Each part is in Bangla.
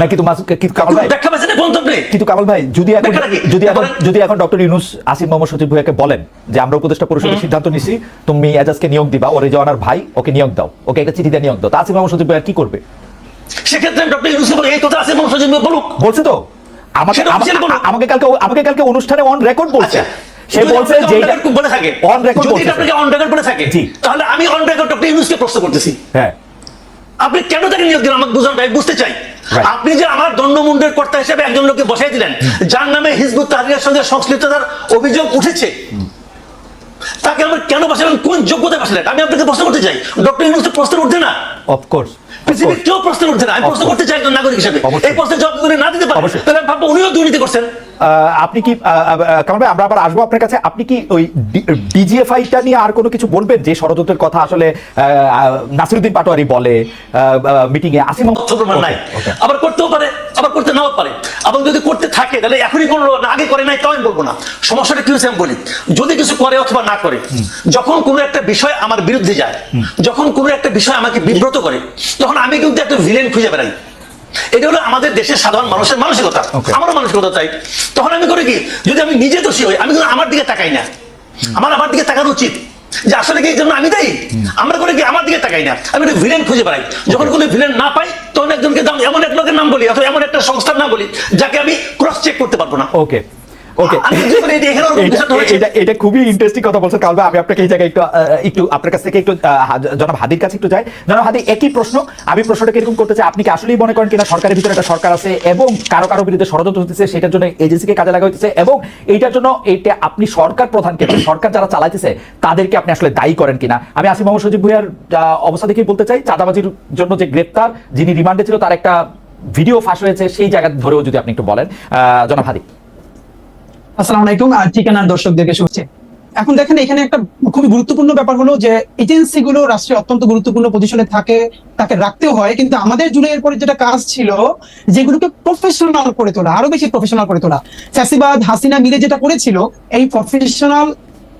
নাকি তোমার কিন্তু কামাল ভাই? ব্যাখ্যা কিন্তু কামাল ভাই যদি এখন যদি এখন যদি এখন ডক্টর ইউনুস আসিফ মোহাম্মদ সচিব ভুইয়াকে বলেন যে আমরা উপদেষ্টা পরিষদের সিদ্ধান্ত নিছি তুমি এজাজকে নিয়োগ দিবা ওরে জওয়ানার ভাই ওকে নিয়োগ দাও ওকে একটা চিঠি দিয়ে নিয়োগ দাও তা আসিফ মোহাম্মদ সচিব কি করবে? সেক্ষেত্রে ডক্টর ইউনুসকে বলি এই কথা এবং সজীব বলুক। বলছে তো? আমাকে। আমাকে কালকে আমাকে কালকে অনুষ্ঠানে অন রেকর্ড বলছে। সে বলছে আপনাকে যে on record বলে থাকে অন রেকর্ড যদি আপনাকে অন রেকর্ড বলে থাকে জি। তাহলে আমি অন রেকর্ড ডক্টর ইউনুসকে প্রশ্ন করতেছি। হ্যাঁ। আপনি কেন তাকে নিয়োগ দিলেন? আমাকে বুঝান ভাই বুঝতে চাই. আপনি যে আমার দণ্ডমুণ্ডের কর্তা হিসেবে একজন লোককে বসাই দিলেন যার নামে হিজবুত তাহরিয়ার সঙ্গে সংশ্লিষ্টতার অভিযোগ উঠেছে তাকে আমরা কেন বসালেন? কোন যোগ্যতা বসালেন? আমি আপনাকে প্রশ্ন করতে চাই। ডক্টর ইউনুস প্রশ্ন উঠছে না। অফকোর্স পৃথিবীর কেউ প্রশ্ন করছে না। আমি প্রশ্ন করতে চাই একজন নাগরিক হিসেবে। এই প্রশ্নের জবাব যদি না দিতে পারেন তাহলে ভাববো উনিও দুর্নীতি করছেন। আপনি কি কামাল ভাই আমরা আবার আসব আপনার কাছে। আপনি কি ওই ডিজিএফআইটা নিয়ে আর কোনো কিছু বলবেন? যে ষড়যন্ত্রের কথা আসলে নাসিরুদ্দিন পাটোয়ারি বলে মিটিং এ আসিম নাই. আবার করতেও পারে। আবার করতে নাও পারে। আবার যদি করতে থাকে তাহলে এখনই করল না আগে করে নাই তাও আমি বলব না। সমস্যাটা কি হচ্ছে আমি বলি। যদি কিছু করে অথবা না করে যখন কোনো একটা বিষয় আমার বিরুদ্ধে যায় যখন কোনো একটা বিষয় আমাকে বিব্রত করে তখন আমি কিন্তু একটা ভিলেন খুঁজে বেড়াই। এটা হলো আমাদের দেশের সাধারণ মানুষের মানসিকতা। আমারও মানসিকতা চাই তখন আমি করি কি যদি আমি নিজে দোষী হই আমি কিন্তু আমার দিকে তাকাই না। আমার আমার দিকে তাকানো উচিত। যে আসলে কি এই জন্য আমি দেই আমরা করে কি আমার দিকে তাকাই না? আমি একটা ভিলেন খুঁজে বেড়াই। যখন কোনো ভিলেন না পাই তখন একজনকে এমন এক লোকের নাম বলি, অথবা এমন একটা সংস্থার নাম বলি, যাকে আমি ক্রস চেক করতে পারব না। ওকে ওকে এটা এটা-। এটা এটা খুবই ইন্টারেস্টিং কথা বলছেন। কালবে আমি আপনাকে এই জায়গায় একটু একটু আপনার কাছ থেকে একটু জনাব হাদির কাছে একটু যাই। জনাব হাদি একই প্রশ্ন। আমি এরকম করতে চাই? আপনি কি আসলেই মনে করেন কিনা সরকারের ভিতরে একটা সরকার আছে এবং কারও কারও বিরুদ্ধে ষড়যন্ত্র হতেছে সেটার জন্য এজেন্সিকে কাজে লাগা হইতেছে এবং এইটার জন্য এইটা আপনি সরকার প্রধানকে সরকার যারা চালাইতেছে তাদেরকে আপনি আসলে দায়ী করেন কিনা? আমি আসিফ মোহাম্মদ সজিব ভুইয়ার অবস্থা দেখেই বলতে চাই চাঁদাবাজির জন্য যে গ্রেপ্তার যিনি রিমান্ডে ছিল তার একটা ভিডিও ফাঁস হয়েছে সেই জায়গা ধরেও যদি আপনি একটু বলেন। আহ, জনাব হাদি। আসসালামু আলাইকুম, আর ঠিকানার দর্শকদেরকে শুনছে এখন দেখেন, এখানে একটা খুবই গুরুত্বপূর্ণ ব্যাপার হলো যে এজেন্সি গুলো রাষ্ট্রে অত্যন্ত গুরুত্বপূর্ণ পজিশনে থাকে, তাকে রাখতেও হয়, কিন্তু আমাদের জুলাইয়ের পরে যেটা কাজ ছিল, যেগুলোকে প্রফেশনাল করে তোলা, আরও বেশি প্রফেশনাল করে তোলা চাষিবাদ হাসিনা মিলে যেটা করেছিল, এই প্রফেশনাল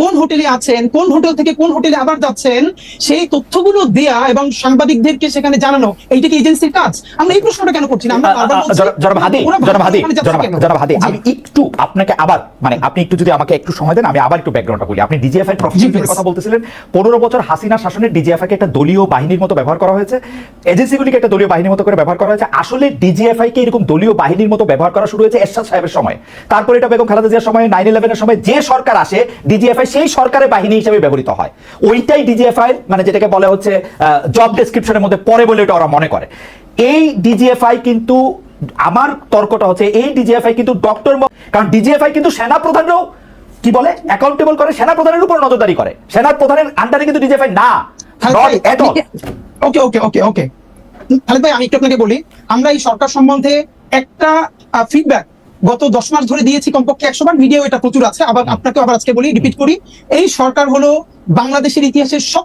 কোন হোটেলে আছেন কোন হোটেল থেকে কোন হোটেলে আবার যাচ্ছেন সেই তথ্যগুলো দেয়া এবং সাংবাদিকদেরকে সেখানে জানানো এইটা কি এজেন্সির কাজ? আমরা এই প্রশ্নটা কেন করছি না? আমরা। আমি একটু আপনাকে আবার মানে আপনি একটু যদি আমাকে একটু সময় দেন আমি আবার একটু ব্যাকগ্রাউন্ডটা বলি। আপনি প্রফেশনাল please. কথা বলতেছিলেন পনেরো বছর হাসিনা শাসনের ডিজিএফআই কে একটা দলীয় বাহিনীর মতো ব্যবহার করা হয়েছে এজেন্সিগুলিকে একটা দলীয় বাহিনীর মতো করে ব্যবহার করা হয়েছে আসলে ডিজিএফআই কে এরকম দলীয় বাহিনীর মতো ব্যবহার করা শুরু হয়েছে এরশাদ সাহেবের সময়। তারপর এটা বেগম খালেদা জিয়ার সময় নাইন ইলেভেনের সময় যে সরকার আসে ডিজিএফআই সেই সরকারের বাহিনী হিসেবে ব্যবহৃত হয়। ওইটাই ডিজিএফআই মানে যেটাকে বলা হচ্ছে জব ডেসক্রিপশনের মধ্যে পড়ে বলে এটা ওরা মনে করে। এই ডিজিএফআই কিন্তু আমার তর্কটা হচ্ছে এই ডিজিএফআই কিন্তু ডক্টর কারণ ডিজিএফআই কিন্তু সেনা প্রধানরাও কি বলে অ্যাকাউন্টেবল করে সেনা প্রধানের উপর নজরদারি করে। সেনা প্রধানের আন্ডারে কিন্তু ডিজিএফআই না ওকে ওকে ওকে ওকে খালেদ ভাই আমি একটু আপনাকে বলি আমরা এই সরকার সম্বন্ধে একটা ফিডব্যাক গত দশ মাস ধরে দিয়েছি কমপক্ষে একশো বার ভিডিও এটা প্রচুর আছে। আবার আপনাকে আবার আজকে বলি রিপিট করি। এই সরকার হলো বাংলাদেশের ইতিহাসের সব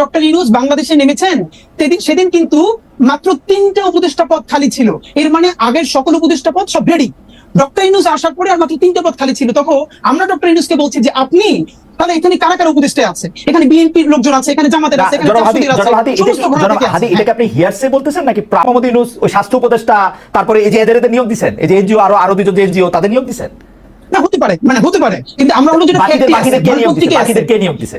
ডক্টর ইনুস বাংলাদেশে নেমেছেন সেদিন সেদিন কিন্তু মাত্র তিনটা উপদেষ্টা পদ খালি ছিল। এর মানে আগের সকল উপদেষ্টা পদ সব রেডি ডক্টর ইনুস আসার পরে আর মাত্র তিনটা পদ খালি ছিল। তখন আমরা ডক্টর ইনুসকে বলছি যে আপনি তাহলে এখানে কারা কারা উপদেষ্টা আছে? এখানে বিএনপির লোকজন আছে এখানে জামাতের আছে এখানে। এটাকে আপনি হিয়ারসে বলতেছেন নাকি ইউনুস ওই স্বাস্থ্য উপদেষ্টা তারপরে এই যে এদের এদের নিয়োগ দিছেন? এই যে এনজিও আরও আরও দুজন যে এনজিও তাদের নিয়োগ দিছেন? না হতে পারে। মানে হতে পারে। কিন্তু আমরা হলো যেটা বাকিদের কে নিয়োগ দিছে?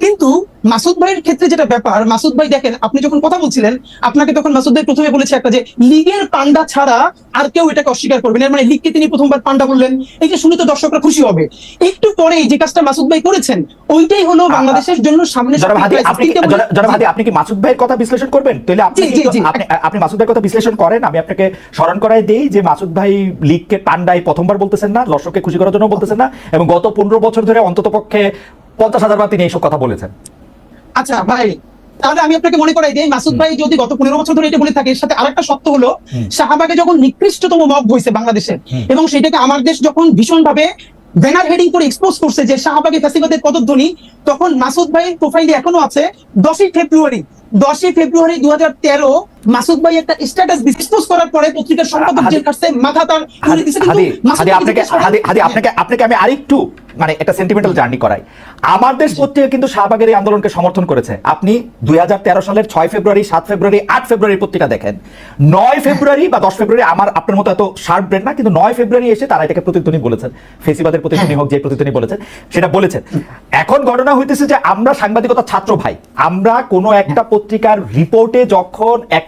কিন্তু মাসুদ ভাইয়ের ক্ষেত্রে যেটা ব্যাপার মাসুদ ভাই দেখেন আপনি যখন কথা বলছিলেন আপনাকে তখন মাসুদ ভাই প্রথমে বলেছে একটা যে লীগের পান্ডা ছাড়া আর কেউ এটাকে অস্বীকার করবেন না। এর মানে লীগকে তিনি প্রথমবার পান্ডা বললেন এই যে শুনে তো দর্শকরা খুশি হবে একটু পরে যে কাজটা মাসুদ ভাই করেছেন ওইটাই হলো বাংলাদেশের জন্য সামনে। আপনি কি- মাসুদ ভাইয়ের কথা বিশ্লেষণ করবেন তাহলে আপনি মাসুদ ভাইয়ের কথা বিশ্লেষণ করেন আমি আপনাকে স্মরণ করাই দেই যে মাসুদ ভাই লীগকে পান্ডাই প্রথমবার বলতেছেন না দর্শককে খুশি করার জন্য বলতেছেন না এবং গত পনেরো বছর ধরে অন্তত পক্ষে পঞ্চাশ হাজার বার তিনি এইসব কথা বলেছেন। আচ্ছা ভাই তাহলে আমি আপনাকে মনে করাই দিই মাসুদ ভাই যদি গত পনেরো বছর ধরে এটা বলে থাকে এর সাথে আরেকটা সত্য হলো শাহবাগে যখন নিকৃষ্টতম মগ হয়েছে বাংলাদেশে এবং সেটাকে আমার দেশ যখন ভীষণ ভাবে ব্যানার হেডিং করে এক্সপোজ করছে যে শাহবাগে ফ্যাসিবাদের পদধ্বনি তখন মাসুদ ভাইয়ের প্রোফাইলে এখনও আছে দশই ফেব্রুয়ারি দশই ফেব্রুয়ারি দু হাজার তেরো মাসুদ ভাই একটা স্ট্যাটাস এক্সপোজ করার পরে পত্রিকার সম্পাদক যে কাছে মাথা তার দিছে, কিন্তু হাদি আপনাকে হাদি হাদি আপনাকে আপনাকে আমি আরেকটু মানে একটা সেন্টিমেন্টাল জার্নি করাই। আমার দেশ পত্রিকা কিন্তু শাহবাগের এই আন্দোলনকে সমর্থন করেছে। আপনি দুই সালের ছয় ফেব্রুয়ারি সাত ফেব্রুয়ারি আট ফেব্রুয়ারি পত্রিকা দেখেন। নয় ফেব্রুয়ারি বা দশ ফেব্রুয়ারি আমার আপনার মতো এত শার্প ব্রেন না কিন্তু নয় ফেব্রুয়ারি এসে তারা এটাকে প্রতিধ্বনি বলেছেন। ফেসিবাদের প্রতিধ্বনি হোক যে প্রতিধ্বনি বলেছেন সেটা বলেছেন। এখন ঘটনা হইতেছে যে আমরা সাংবাদিকতা ছাত্র ভাই। আমরা কোনো একটা পত্রিকার রিপোর্টে যখন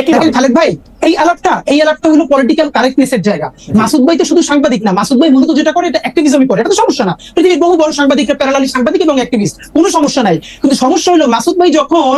একই দেখেন খালেদ ভাই এই আলাপটা এই আলাপটা হলো পলিটিক্যাল কারেক্টনেসের জায়গা। মাসুদ ভাই তো শুধু সাংবাদিক না মাসুদ ভাই মূলত যেটা করে এটা অ্যাক্টিভিজমই করে এটা তো সমস্যা না। পৃথিবীর বহু বড় সাংবাদিকরা প্যারালালি সাংবাদিক এবং অ্যাক্টিভিস্ট কোনো সমস্যা নাই। কিন্তু সমস্যা হলো মাসুদ ভাই যখন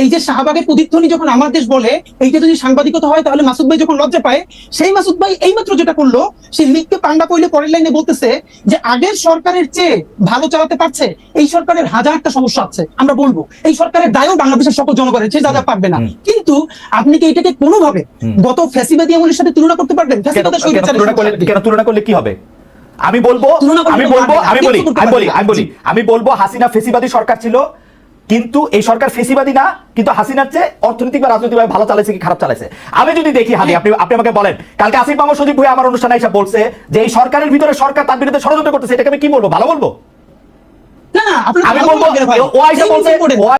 এই যে শাহবাগের প্রতিধ্বনি যখন আমার দেশ বলে এইটা যদি সাংবাদিকতা হয় তাহলে মাসুদ ভাই যখন লজ্জা পায় সেই মাসুদ ভাই এইমাত্র যেটা করল সেই লিগকে পান্ডা কইলে পরের লাইনে বলতেছে যে আগের সরকারের চেয়ে ভালো চালাতে পারছে এই সরকারের হাজারটা সমস্যা আছে আমরা বলব। এই সরকারের দায়ও বাংলাদেশের সকল জনগণের চেয়ে যা যা পারবে না। কিন্তু আপনি কি এটাকে কোনোভাবে গত ফ্যাসিবাদী আমলের সাথে তুলনা করতে পারবেন? কেন তুলনা করলে কি হবে? আমি বলব আমি বলব আমি বলি আমি বলি আমি বলি আমি বলব হাসিনা ফেসিবাদী সরকার ছিল কিন্তু এই সরকার ফেসিবাদী না কিন্তু হাসিনার চেয়ে অর্থনৈতিক বা রাজনৈতিকভাবে ভালো চালাইছে কি খারাপ চালাইছে? আমি যদি দেখি হালি আপনি আপনি আমাকে বলেন কালকে আসিফ মাহমুদ সজীব ভুঁইয়া আমার অনুষ্ঠানে এসে বলছে যে এই সরকারের ভিতরে সরকার তার বিরুদ্ধে ষড়যন্ত্র করতেছে এটাকে আমি কি বলব? ভালো বলব? না আমি বলব ভাই। ও আইসা বলছে